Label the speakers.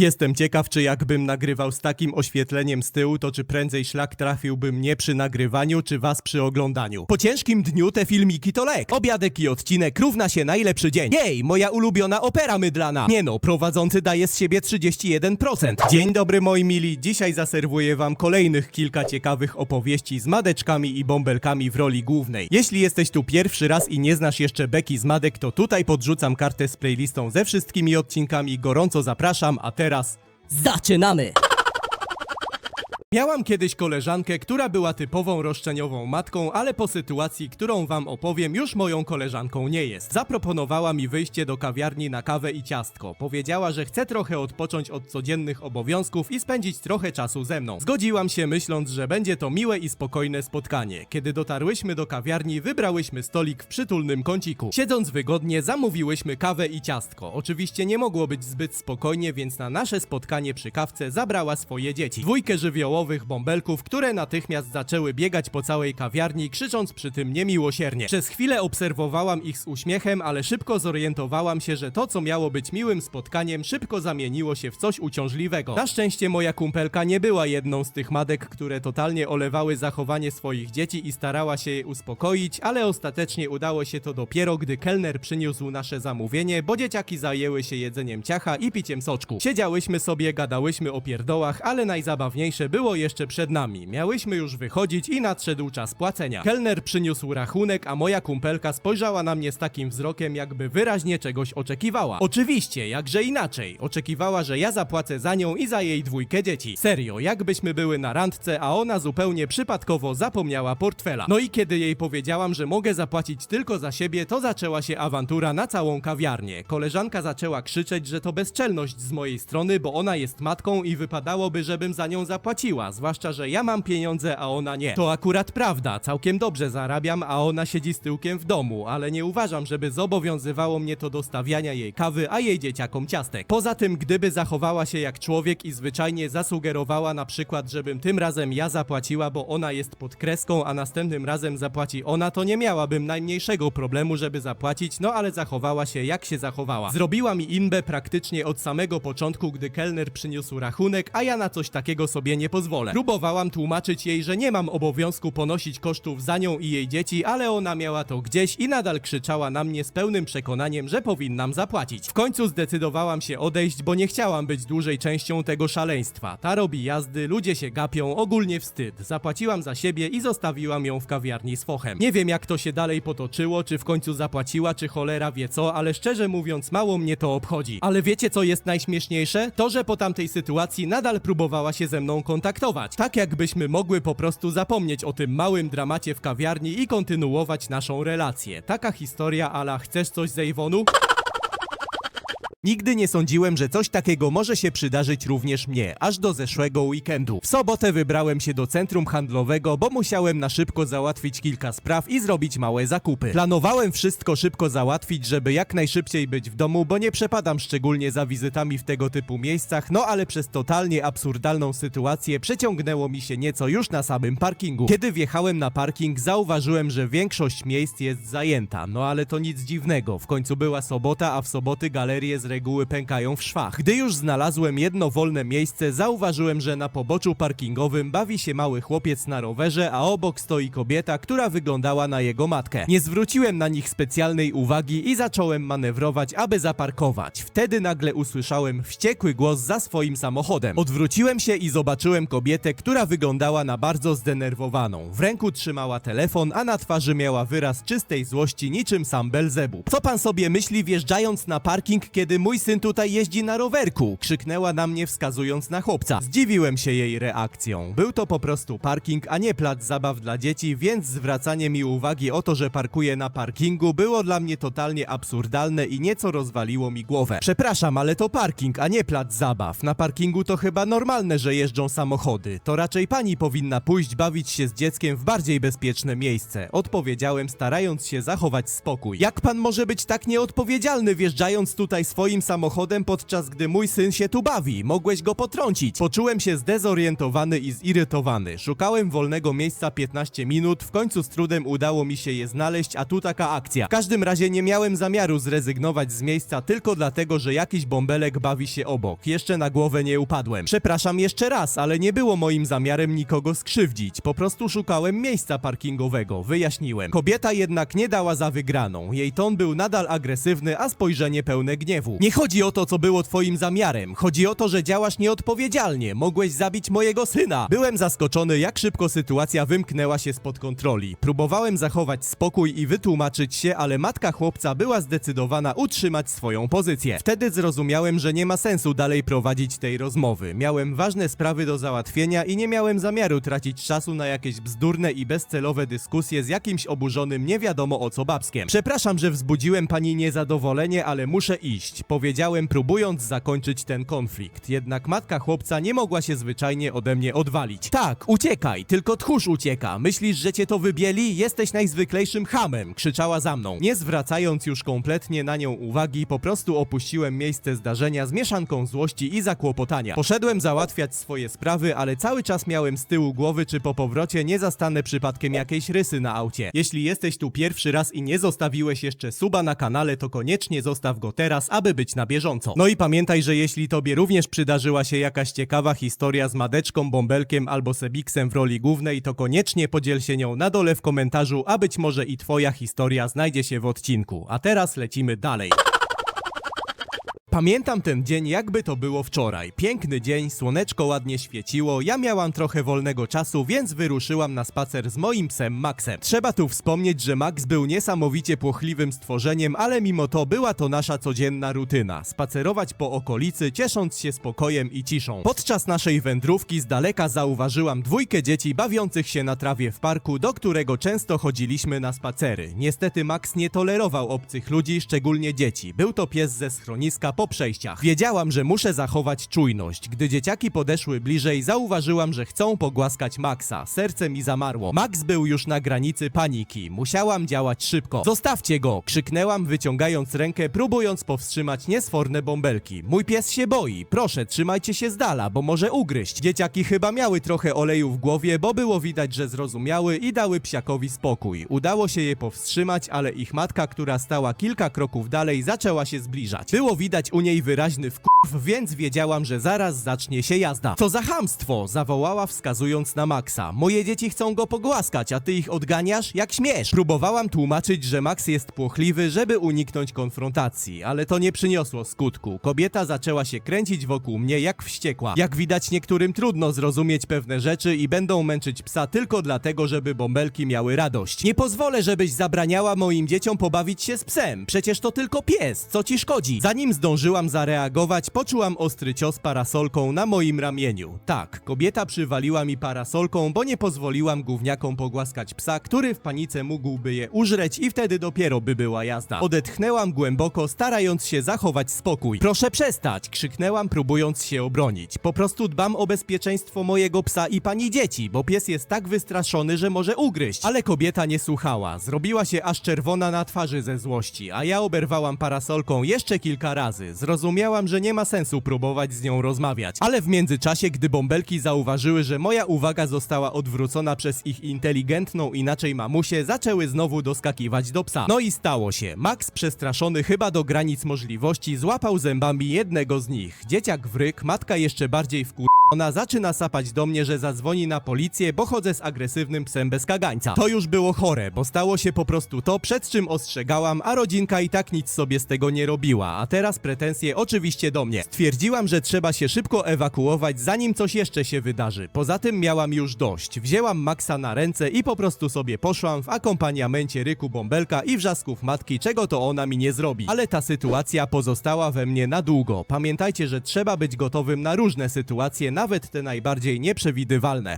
Speaker 1: Jestem ciekaw, czy jakbym nagrywał z takim oświetleniem z tyłu, to czy prędzej szlak trafiłby mnie przy nagrywaniu, czy was przy oglądaniu. Po ciężkim dniu te filmiki to lek. Obiadek i odcinek równa się najlepszy dzień. Jej, moja ulubiona opera mydlana. Nie no, prowadzący daje z siebie 31%. Dzień dobry moi mili, dzisiaj zaserwuję wam kolejnych kilka ciekawych opowieści z madeczkami i bąbelkami w roli głównej. Jeśli jesteś tu pierwszy raz i nie znasz jeszcze Beki z Madek, to tutaj podrzucam kartę z playlistą ze wszystkimi odcinkami, gorąco zapraszam, a teraz...
Speaker 2: Zaczynamy!
Speaker 1: Miałam kiedyś koleżankę, która była typową roszczeniową matką, ale po sytuacji, którą wam opowiem, już moją koleżanką nie jest. Zaproponowała mi wyjście do kawiarni na kawę i ciastko. Powiedziała, że chce trochę odpocząć od codziennych obowiązków i spędzić trochę czasu ze mną. Zgodziłam się myśląc, że będzie to miłe i spokojne spotkanie. Kiedy dotarłyśmy do kawiarni, wybrałyśmy stolik w przytulnym kąciku. Siedząc wygodnie, zamówiłyśmy kawę i ciastko. Oczywiście nie mogło być zbyt spokojnie, więc na nasze spotkanie przy kawce zabrała swoje dzieci. Dwójkę żywiołowych bąbelków, które natychmiast zaczęły biegać po całej kawiarni, krzycząc przy tym niemiłosiernie. Przez chwilę obserwowałam ich z uśmiechem, ale szybko zorientowałam się, że to, co miało być miłym spotkaniem, szybko zamieniło się w coś uciążliwego. Na szczęście moja kumpelka nie była jedną z tych madek, które totalnie olewały zachowanie swoich dzieci i starała się je uspokoić, ale ostatecznie udało się to dopiero, gdy kelner przyniósł nasze zamówienie, bo dzieciaki zajęły się jedzeniem ciacha i piciem soczku. Siedziałyśmy sobie, gadałyśmy o pierdołach, ale najzabawniejsze było jeszcze przed nami. Miałyśmy już wychodzić i nadszedł czas płacenia. Kelner przyniósł rachunek, a moja kumpelka spojrzała na mnie z takim wzrokiem, jakby wyraźnie czegoś oczekiwała. Oczywiście, jakże inaczej. Oczekiwała, że ja zapłacę za nią i za jej dwójkę dzieci. Serio, jakbyśmy były na randce, a ona zupełnie przypadkowo zapomniała portfela. No i kiedy jej powiedziałam, że mogę zapłacić tylko za siebie, to zaczęła się awantura na całą kawiarnię. Koleżanka zaczęła krzyczeć, że to bezczelność z mojej strony, bo ona jest matką i wypadałoby, żebym za nią zapłaciła. Zwłaszcza, że ja mam pieniądze, a ona nie. To akurat prawda, całkiem dobrze zarabiam, a ona siedzi z tyłkiem w domu, ale nie uważam, żeby zobowiązywało mnie to do stawiania jej kawy, a jej dzieciakom ciastek. Poza tym, gdyby zachowała się jak człowiek i zwyczajnie zasugerowała na przykład, żebym tym razem ja zapłaciła, bo ona jest pod kreską, a następnym razem zapłaci ona, to nie miałabym najmniejszego problemu, żeby zapłacić, no ale zachowała się jak się zachowała. Zrobiła mi inbę praktycznie od samego początku, gdy kelner przyniósł rachunek, a ja na coś takiego sobie nie pozwolę. Próbowałam tłumaczyć jej, że nie mam obowiązku ponosić kosztów za nią i jej dzieci, ale ona miała to gdzieś i nadal krzyczała na mnie z pełnym przekonaniem, że powinnam zapłacić. W końcu zdecydowałam się odejść, bo nie chciałam być dłużej częścią tego szaleństwa. Ta robi jazdy, ludzie się gapią, ogólnie wstyd. Zapłaciłam za siebie i zostawiłam ją w kawiarni z fochem. Nie wiem jak to się dalej potoczyło, czy w końcu zapłaciła, czy cholera wie co, ale szczerze mówiąc mało mnie to obchodzi. Ale wiecie co jest najśmieszniejsze? To, że po tamtej sytuacji nadal próbowała się ze mną kontaktować. Tak jakbyśmy mogły po prostu zapomnieć o tym małym dramacie w kawiarni i kontynuować naszą relację. Taka historia ala chcesz coś z Ejwonu? Nigdy nie sądziłem, że coś takiego może się przydarzyć również mnie, aż do zeszłego weekendu. W sobotę wybrałem się do centrum handlowego, bo musiałem na szybko załatwić kilka spraw i zrobić małe zakupy. Planowałem wszystko szybko załatwić, żeby jak najszybciej być w domu, bo nie przepadam szczególnie za wizytami w tego typu miejscach, no ale przez totalnie absurdalną sytuację przeciągnęło mi się nieco już na samym parkingu. Kiedy wjechałem na parking, zauważyłem, że większość miejsc jest zajęta, no ale to nic dziwnego, w końcu była sobota, a w soboty galerie z reguły pękają w szwach. Gdy już znalazłem jedno wolne miejsce, zauważyłem, że na poboczu parkingowym bawi się mały chłopiec na rowerze, a obok stoi kobieta, która wyglądała na jego matkę. Nie zwróciłem na nich specjalnej uwagi i zacząłem manewrować, aby zaparkować. Wtedy nagle usłyszałem wściekły głos za swoim samochodem. Odwróciłem się i zobaczyłem kobietę, która wyglądała na bardzo zdenerwowaną. W ręku trzymała telefon, a na twarzy miała wyraz czystej złości niczym sam Belzebub. Co pan sobie myśli wjeżdżając na parking, kiedy mój syn tutaj jeździ na rowerku? Krzyknęła na mnie wskazując na chłopca. Zdziwiłem się jej reakcją. Był to po prostu parking, a nie plac zabaw dla dzieci, więc zwracanie mi uwagi o to, że parkuję na parkingu było dla mnie totalnie absurdalne i nieco rozwaliło mi głowę. Przepraszam, ale to parking, a nie plac zabaw. Na parkingu to chyba normalne, że jeżdżą samochody. To raczej pani powinna pójść bawić się z dzieckiem w bardziej bezpieczne miejsce. Odpowiedziałem, starając się zachować spokój. Jak pan może być tak nieodpowiedzialny, wjeżdżając tutaj swoim swoim samochodem, podczas gdy mój syn się tu bawi. Mogłeś go potrącić. Poczułem się zdezorientowany i zirytowany. Szukałem wolnego miejsca 15 minut, w końcu z trudem udało mi się je znaleźć, a tu taka akcja. W każdym razie nie miałem zamiaru zrezygnować z miejsca tylko dlatego, że jakiś bąbelek bawi się obok. Jeszcze na głowę nie upadłem. Przepraszam jeszcze raz, ale nie było moim zamiarem nikogo skrzywdzić. Po prostu szukałem miejsca parkingowego, wyjaśniłem. Kobieta jednak nie dała za wygraną. Jej ton był nadal agresywny, a spojrzenie pełne gniewu. Nie chodzi o to, co było twoim zamiarem. Chodzi o to, że działasz nieodpowiedzialnie. Mogłeś zabić mojego syna. Byłem zaskoczony, jak szybko sytuacja wymknęła się spod kontroli. Próbowałem zachować spokój i wytłumaczyć się, ale matka chłopca była zdecydowana utrzymać swoją pozycję. Wtedy zrozumiałem, że nie ma sensu dalej prowadzić tej rozmowy. Miałem ważne sprawy do załatwienia i nie miałem zamiaru tracić czasu na jakieś bzdurne i bezcelowe dyskusje z jakimś oburzonym nie wiadomo o co babskiem. Przepraszam, że wzbudziłem pani niezadowolenie, ale muszę iść. Powiedziałem, próbując zakończyć ten konflikt. Jednak matka chłopca nie mogła się zwyczajnie ode mnie odwalić. Tak, uciekaj, tylko tchórz ucieka. Myślisz, że cię to wybieli? Jesteś najzwyklejszym hamem, krzyczała za mną. Nie zwracając już kompletnie na nią uwagi, po prostu opuściłem miejsce zdarzenia z mieszanką złości i zakłopotania. Poszedłem załatwiać swoje sprawy, ale cały czas miałem z tyłu głowy, czy po powrocie nie zastanę przypadkiem jakiejś rysy na aucie. Jeśli jesteś tu pierwszy raz i nie zostawiłeś jeszcze suba na kanale, to koniecznie zostaw go teraz, aby być na bieżąco. No i pamiętaj, że jeśli tobie również przydarzyła się jakaś ciekawa historia z Madeczką, Bąbelkiem albo Sebiksem w roli głównej, to koniecznie podziel się nią na dole w komentarzu, a być może i twoja historia znajdzie się w odcinku. A teraz lecimy dalej. Pamiętam ten dzień, jakby to było wczoraj. Piękny dzień, słoneczko ładnie świeciło, ja miałam trochę wolnego czasu, więc wyruszyłam na spacer z moim psem Maxem. Trzeba tu wspomnieć, że Max był niesamowicie płochliwym stworzeniem, ale mimo to była to nasza codzienna rutyna. Spacerować po okolicy, ciesząc się spokojem i ciszą. Podczas naszej wędrówki z daleka zauważyłam dwójkę dzieci bawiących się na trawie w parku, do którego często chodziliśmy na spacery. Niestety Max nie tolerował obcych ludzi, szczególnie dzieci. Był to pies ze schroniska po przejściach. Wiedziałam, że muszę zachować czujność. Gdy dzieciaki podeszły bliżej, zauważyłam, że chcą pogłaskać Maxa. Serce mi zamarło. Max był już na granicy paniki. Musiałam działać szybko. Zostawcie go! Krzyknęłam, wyciągając rękę, próbując powstrzymać niesforne bąbelki. Mój pies się boi. Proszę, trzymajcie się z dala, bo może ugryźć. Dzieciaki chyba miały trochę oleju w głowie, bo było widać, że zrozumiały i dały psiakowi spokój. Udało się je powstrzymać, ale ich matka, która stała kilka kroków dalej, zaczęła się zbliżać. Było widać u niej wyraźny wkurw, więc wiedziałam, że zaraz zacznie się jazda. Co za chamstwo! zawołała wskazując na Maxa. Moje dzieci chcą go pogłaskać, a ty ich odganiasz? Jak śmiesz? Próbowałam tłumaczyć, że Max jest płochliwy, żeby uniknąć konfrontacji, ale to nie przyniosło skutku. Kobieta zaczęła się kręcić wokół mnie jak wściekła. Jak widać, niektórym trudno zrozumieć pewne rzeczy i będą męczyć psa tylko dlatego, żeby bąbelki miały radość. Nie pozwolę, żebyś zabraniała moim dzieciom pobawić się z psem. Przecież to tylko pies. Co ci szkodzi? Zanim zdążyłam zareagować, poczułam ostry cios parasolką na moim ramieniu. Tak, kobieta przywaliła mi parasolką, bo nie pozwoliłam gówniakom pogłaskać psa, który w panice mógłby je użreć i wtedy dopiero by była jazda. Odetchnęłam głęboko, starając się zachować spokój. Proszę przestać! krzyknęłam, próbując się obronić. Po prostu dbam o bezpieczeństwo mojego psa i pani dzieci, bo pies jest tak wystraszony, że może ugryźć. Ale kobieta nie słuchała. Zrobiła się aż czerwona na twarzy ze złości, a ja oberwałam parasolką jeszcze kilka razy. Zrozumiałam, że nie ma sensu próbować z nią rozmawiać. Ale w międzyczasie, gdy bąbelki zauważyły, że moja uwaga została odwrócona przez ich inteligentną inaczej mamusię, zaczęły znowu doskakiwać do psa. No i stało się. Max, przestraszony chyba do granic możliwości, złapał zębami jednego z nich. Dzieciak wryk, matka jeszcze bardziej wkur... Ona zaczyna sapać do mnie, że zadzwoni na policję, bo chodzę z agresywnym psem bez kagańca. To już było chore, bo stało się po prostu to, przed czym ostrzegałam, a rodzinka i tak nic sobie z tego nie robiła, a teraz pretensje oczywiście do mnie. Stwierdziłam, że trzeba się szybko ewakuować, zanim coś jeszcze się wydarzy. Poza tym miałam już dość. Wzięłam Maxa na ręce i po prostu sobie poszłam w akompaniamencie ryku bąbelka i wrzasków matki, czego to ona mi nie zrobi. Ale ta sytuacja pozostała we mnie na długo. Pamiętajcie, że trzeba być gotowym na różne sytuacje, nawet te najbardziej nieprzewidywalne.